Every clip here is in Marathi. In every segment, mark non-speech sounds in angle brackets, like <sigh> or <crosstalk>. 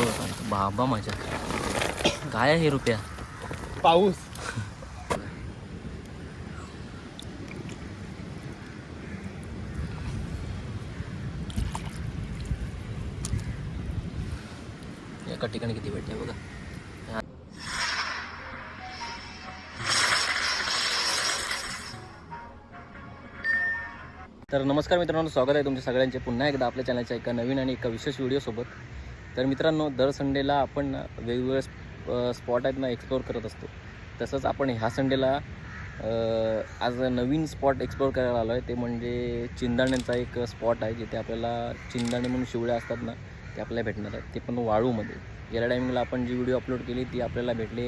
बघ बाबा माझ्या. काय आहे हे रुपया? पाऊस. एका ठिकाणी किती भेटते बघा. तर नमस्कार मित्रांनो स्वागत आहे तुमच्या सगळ्यांचे पुन्हा एकदा आपल्या चॅनलच्या एका नवीन आणि एका विशेष व्हिडिओसोबत तर मित्रांनो दर संडेला आपण वेगवेगळे स्प- स्पॉट आहेत ना एक्सप्लोअर करत असतो. तसंच आपण ह्या संडेला आज नवीन स्पॉट एक्सप्लोअर करायला आलो आहे ते म्हणजे चिंदाण्यांचा एक स्पॉट आहे जिथे आपल्याला चिंदाणे म्हणून शिवड्या असतात ना ते आपल्याला भेटणार आहेत. ते पण वाळूमध्ये. गेल्या टायमिंगला आपण जी व्हिडिओ अपलोड केली ती आपल्याला भेटले.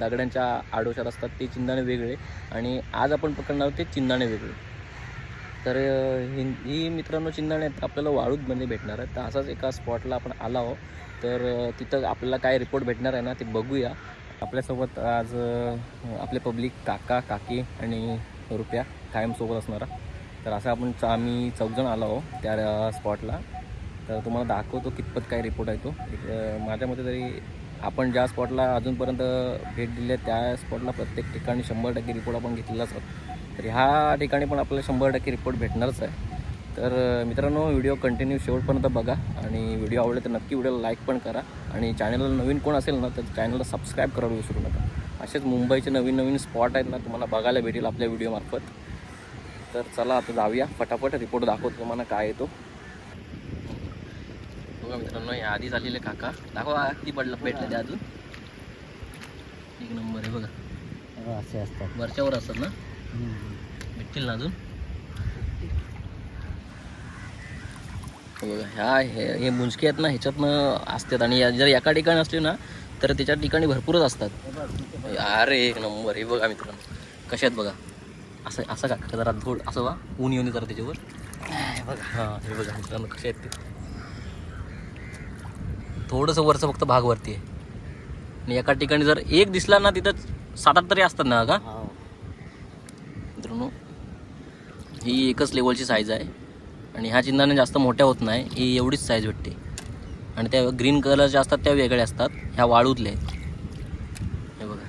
दगडांच्या आडोशात असतात ते चिंदाणे वेगळे. आणि आज आपण पकडणार आहोत ते चिंदाणे वेगळे. तर ही मित्रांनो चिंदाणे आहेत आपल्याला वाळूदमध्ये भेटणार आहे. तर असाच एका स्पॉटला आपण आला आहो तर तिथं आपल्याला काय रिपोर्ट भेटणार आहे ना ते बघूया. आपल्यासोबत आज आपले पब्लिक काका काकी आणि रुपया कायमसोबत असणारा तर असं आपण च- आम्ही चौघजण आलो आहो त्या स्पॉटला तर तुम्हाला दाखवतो कितपत काय रिपोर्ट आहे तो. माझ्या मते तरी आपण ज्या स्पॉटला अजूनपर्यंत भेट दिली आहे त्या स्पॉटला प्रत्येक ठिकाणी शंभर टक्के रिपोर्ट आपण घेतलेलाच असतो तर ह्या ठिकाणी पण आपल्याला शंभर टक्के रिपोर्ट भेटणारच आहे. तर मित्रांनो व्हिडिओ कंटिन्यू शेवटपर्यंत बघा आणि व्हिडिओ आवडले तर नक्की व्हिडिओला लाईक पण करा आणि चॅनलला नवीन कोण असेल ना तर चॅनलला सबस्क्राईब करायला विसरू नका. असेच मुंबईचे नवीन नवीन स्पॉट आहेत ना तुम्हाला बघायला भेटेल आपल्या व्हिडिओमार्फत तर चला आता जाऊया. फटाफट रिपोर्ट दाखवतो तुम्हाला काय येतो बघा मित्रांनो या आधी झालेले काका. दाखवा किती पडलं भेटलं ते अजून. एक नंबर आहे बघा. असे असतात. वरच्यावर असतात ना? भेटतील ना अजून? बघा ह्या हे हे मुंजके आहेत ना ह्याच्यातनं असतात. आणि जर एका ठिकाणी असले ना तर त्याच्या ठिकाणी भरपूरच असतात. अरे एक नंबर. हे बघा मित्रांनो. कसे आहेत बघा? असं असं का? जरा धूळ असं वा? ऊन येऊन जरा त्याच्यावर? बघा. हां हे बघा मित्रांनो कसे आहेत ते. थोडंसं वरचं फक्त भाग वरती आहे. आणि एका ठिकाणी जर एक दिसला ना तिथं सात आठ तरी असतात ना का मित्रांनो ही एकच लेवलची साईज आहे. आणि ह्या चिन्हाने जास्त मोठ्या होत नाही ही एवढीच साईज भेटते. आणि त्या ग्रीन कलरच्या असतात त्या वेगळ्या असतात. ह्या वाळूतल्या आहेत हे बघा.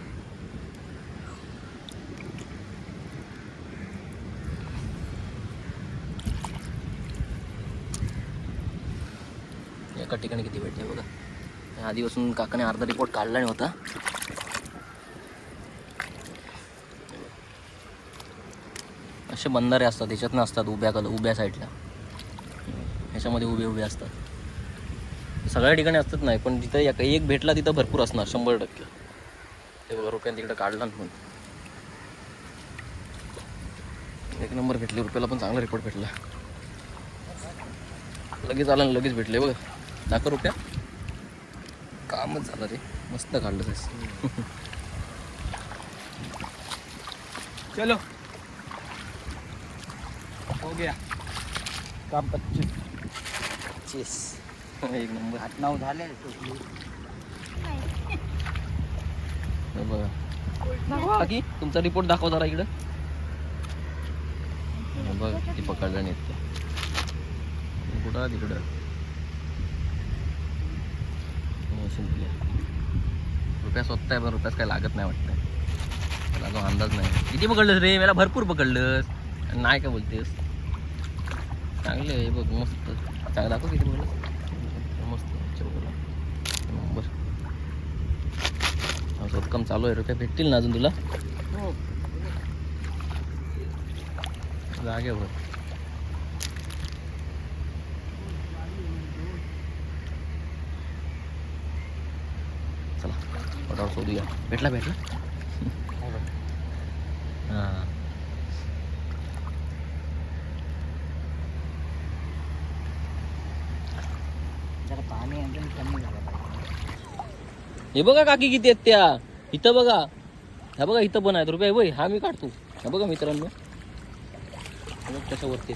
एका ठिकाणी किती भेटते बघा. आधीपासून काकाने अर्धा रिपोर्ट काढला नाही असे बंधारे असतात त्याच्यातनं असतात उभ्या कल उभ्या साईडला. ह्याच्यामध्ये उभे उभे असतात. सगळ्या ठिकाणी असतात नाही पण जिथं एक एक भेटला तिथं भरपूर असणार शंभर टक्के. ते बघा रुपयाने तिकडं काढला ना पण एक नंबर भेटले रुपयाला पण चांगला रिपोर्ट भेटला. लगेच आला आणि लगेच भेटले बघा. दाखव रुपया. कामच झालं रे. मस्त काढलं तेच चलो. हो गया काम पच्चीस. चेस एक नंबर. आठ नऊ झाले. बघा. बाकी तुमचा रिपोर्ट दाखवा जरा इकडं. हे बघ किती पकडलं. कुठं तिकडं? हो, शिंपले. रुपया स्वतः आहे पण रुपयाच काय लागत नाही वाटतं. मला जो अंदाज नाही. किती पकडलंस रे? मला भरपूर पकडलंस. नाही काय बोलतेस? चांगले आहे बघ मस्त. चांगलं दाखव किती पकडलं मस्त नंबर शोधकाम चालू आहे रुपये भेटतील ना अजून तुला? जागेवर चला पटावर शोधूया भेटला भेटला हां जरा पाणी एकदम कमी झालं पाहिजे हे बघा काकी किती आहेत त्या. इथं बघा. ह्या बघा इथं पण आहेत. रुपये वय हा मी काढतो. हा बघा मित्रांनो. त्याच्यावरती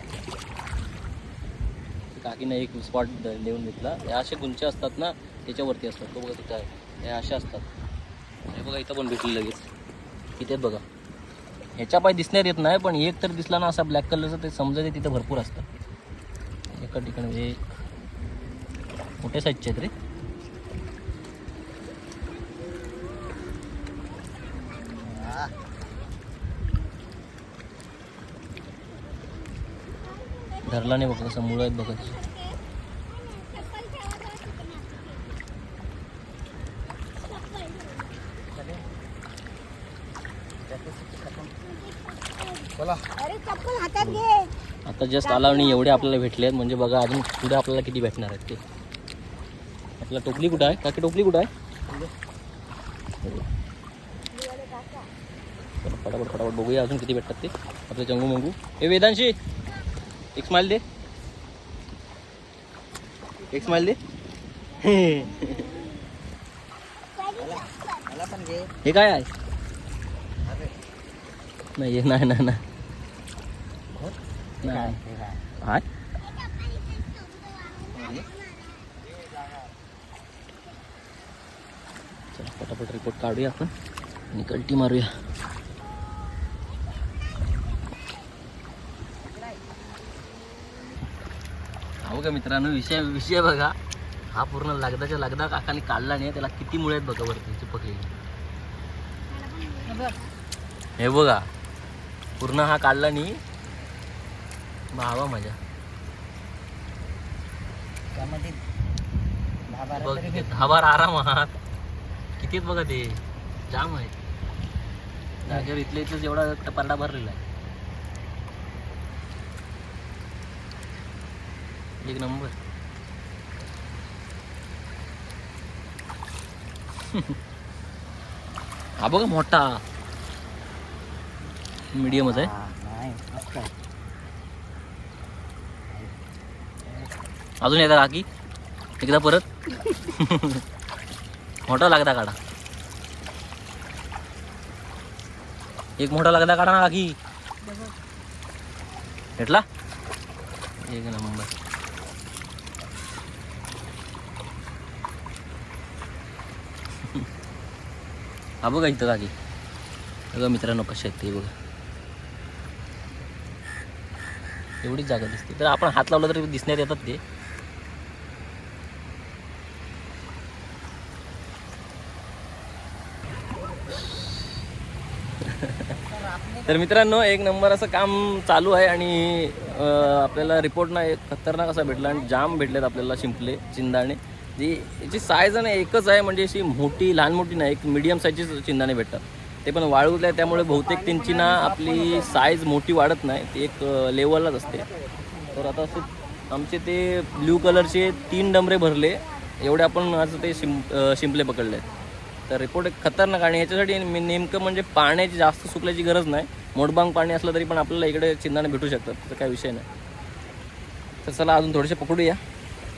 काकीनं एक स्पॉट देऊन घेतला. हे असे गुंचे असतात ना त्याच्यावरती असतात. तो बघा तिथं आहे. हे असे असतात. हे बघा इथं पण भेटले लगेच. किती बघा. ह्याच्या पाय दिसण्यात येत नाही पण एक तर दिसला ना असा ब्लॅक कलरचा ते समजायचे तिथं भरपूर असतं एका ठिकाणी म्हणजे एक मोठ्या साईजचे आहेत रे. धरला नाही बघा कसं मुळं आहेत बघा. बोला. अरे चप्पल हातात घे. आता जस्ट आला आणि एवढे आपल्याला भेटले आहेत म्हणजे बघा अजून पुढे आपल्याला किती भेटणार आहेत ते. आपला टोपली कुठं आहे? काकी टोपली कुठं आहे? फटाफट फटाफट बघूया अजून किती भेटतात ते. आपले चंगू मंगू. ए वेदांशी! एक स्माइल दे। एक स्माइल दे। हे। काय आहे नाही नाही नाही नाही चला पटापट रिपोर्ट काढूया आपण. आणि कल्टी मारूया. हो का मित्रांनो विषय विषय बघा. हा पूर्ण लगदाच्या लगदा काकाने काढला नाही त्याला किती मुळे आहेत बघा वरती चिपकलेली हे बघा. पूर्ण हा काढला नाही. भावा माझ्या. दहा बारा किती आहेत बघा ते? जाम आहेत. जागेवर इथल्या इथलंच एवढा टपारडा भरलेला आहे. एक नंबर. <laughs> हा बघा मोठा. मीडियमच आहे. अजून येता काकी एकदा परत. <laughs> मोठा लागता काढा. एक मोठा लागता काढा ना काकी भेटला? एक नंबर. हा बघा इथं जागी. बघा मित्रांनो कसे आहेत ते बघा. एवढीच जागा दिसते. तर आपण हात लावला तरी दिसण्यात येतात ते. तर मित्रांनो एक नंबर असं काम चालू आहे आणि आपल्याला रिपोर्ट ना एक खतरनाक असा भेटला आणि जाम भेटलेत आपल्याला शिंपले चिंदाणे जी याची साईज ना एकच आहे म्हणजे अशी मोठी लहान मोठी नाही एक मिडियम साईजची चिंधाने भेटतात. ते पण वाळूतले आहे त्यामुळे बहुतेक त्यांची ना आपली साईज मोठी वाढत नाही ती एक लेवललाच असते. तर आता असे आमचे ते ब्ल्यू कलरचे तीन डमरे भरले एवढे आपण आज ते शिं शिंपले पकडले आहेत तर रिपोर्ट एक खतरनाक आणि याच्यासाठी मी नेमकं म्हणजे पाण्याची जास्त सुकल्याची गरज नाही. मोठबांग पाणी असलं तरी पण आपल्याला इकडे चिंधाने भेटू शकतात तर काही विषय नाही. तर चला अजून थोडेसे पकडूया.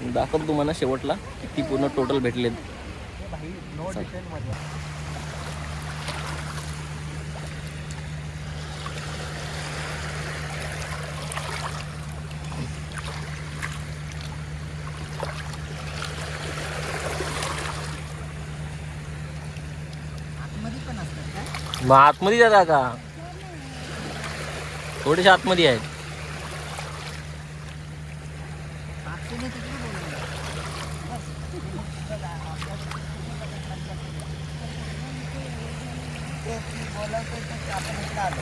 दाखवतो तुम्हाला शेवटला. किती पूर्ण टोटल भेटलेत. मग आतमध्ये जाता का? थोडेसे आतमध्ये आहेत आतमध्ये तिकडे बोलवलं. ते ती बोलवते तर आपण इकडे आलो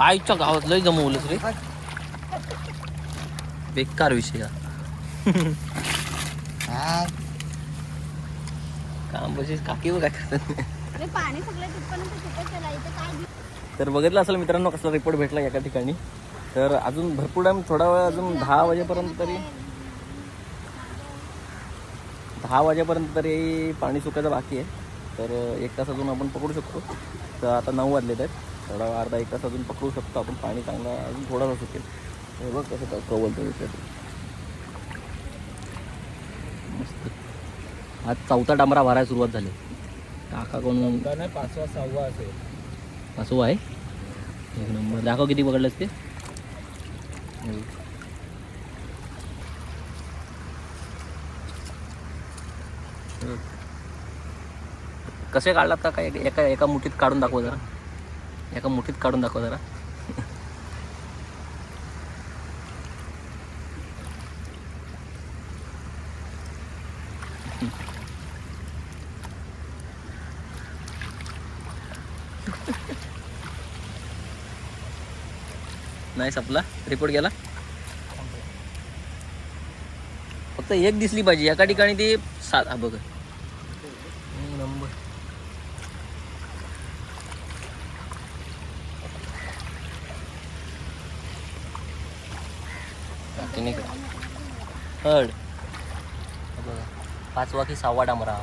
आईच्या गावात लय जमवलंच रे. बेकार विषय काम बशी काकी अरे पाणी तर बघितलं असेल मित्रांनो कसला रिपोर्ट भेटला एका ठिकाणी. तर अजून भरपूर टाईम थोडा वेळ अजून दहा वाजेपर्यंत तरी दहा वाजेपर्यंत तरी पाणी सुकायचं बाकी आहे. तर एक तास अजून आपण पकडू शकतो. तर आता नऊ वाजलेत आहेत. थोडा अर्धा एक तास अजून पकडू शकतो आपण. पाणी चांगलं अजून थोडासा सुकेल. हे बघ कसं कवलतो मस्त. आज चौथा डांबरा भरायला सुरुवात झाली. काका कोण? नाही पाचवा सहावा असेल. पाचवा आहे? एक नंबर. दाखव किती पकडलंस ते. कसे काढलात का काय एका एका मुठीत काढून दाखव जरा. एका मुठीत काढून दाखव जरा. नाही संपला रिपोर्ट गेला? फक्त एक दिसली पाहिजे. एका ठिकाणी ती सात हा बघ. नंबर. बघा. पाचवा की सहावा डांबरा हा.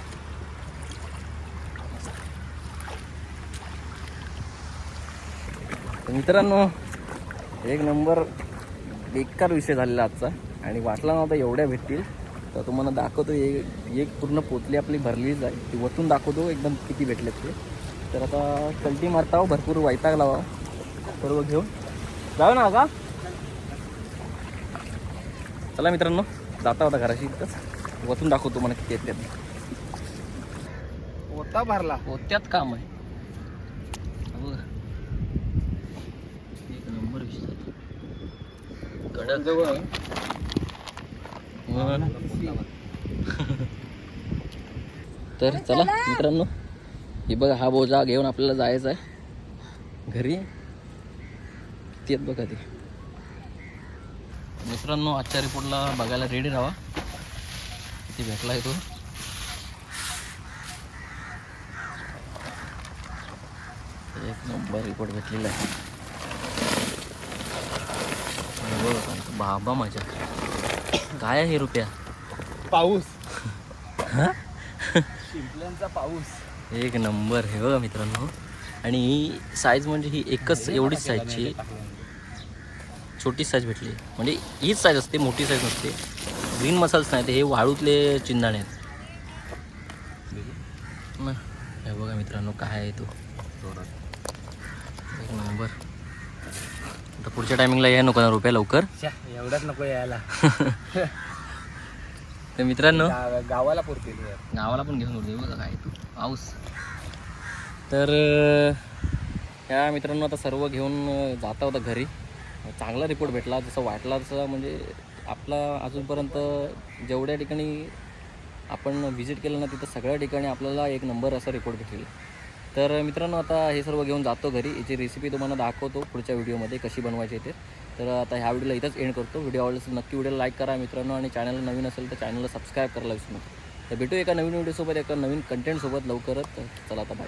तर मित्रांनो एक नंबर बेकार विषय झालेला आजचा. आणि वाटला नव्हता एवढ्या भेटतील. तर तुम्हाला दाखवतो एक एक पूर्ण पोतली आपली भरलीच आहे ती वतून दाखवतो एकदम किती भेटलेत ते. तर आता कल्टी मारता हो, भरपूर वैताग लावा. सर्व घेऊन. जाऊ ना का चला मित्रांनो जाता होता घराशी इतकंच. वतून दाखवतो मला किती त्यात होता भरला. पोत्यात काम आहे हा बघा. एक नंबर विषय कडक तर चला. मित्रांनो. हे बघा हा बोजा घेऊन आपल्याला जायचं आहे. घरी. आहेत बघा ते. मित्रांनो आजच्या रिपोर्टला बघायला रेडी राहा. किती भेटला आहे तो. एक नंबर रिपोर्ट भेटलेला आहे हे बघा, बाबा माझ्या. काय आहे हे रुपया? पाऊस. शिंपल्यांचा पाऊस. एक नंबर हे बघा मित्रांनो. आणि ही साईज म्हणजे ही एकच एवढीच साईजची छोटी साईज भेटली. म्हणजे हीच साईज असते मोठी साईज नसते. ग्रीन मसाल्स नाही ते हे वाळूतले चिंदाणे आहेत. न, हे बघा मित्रांनो काय आहे तो? एक नंबर. आता पुढच्या टायमिंगला या नको ना रुपया लवकर. एवढाच नको यायला. <laughs> तर मित्रांनो. गावाला पुरतील गावाला पण घेऊन उरते बघा काय तू. पाऊस. तर ह्या मित्रांनो आता सर्व घेऊन जाता होता घरी. चांगला रिपोर्ट भेटला. जसं वाटला तसं म्हणजे आपला अजूनपर्यंत जेवढ्या ठिकाणी आपण व्हिजिट केलं ना तिथं सगळ्या ठिकाणी आपल्याला एक नंबर असा रिपोर्ट भेटेल. तर मित्रांनो आता हे सर्व घेऊन जातो घरी. याची रेसिपी तुम्हाला दाखवतो पुढच्या व्हिडिओमध्ये कशी बनवायची ते. तर आता ह्या व्हिडिओला इथंच एंड करतो. व्हिडिओ आवडला असेल नक्की व्हिडिओला लाईक करा मित्रांनो. आणि चॅनलला नवीन असेल तर चॅनलला सबस्क्राईब करायला विसरू नका. तर भेटू एका नवीन व्हिडिओसोबत एका नवीन कंटेंटसोबत लवकरच. चला आता बाय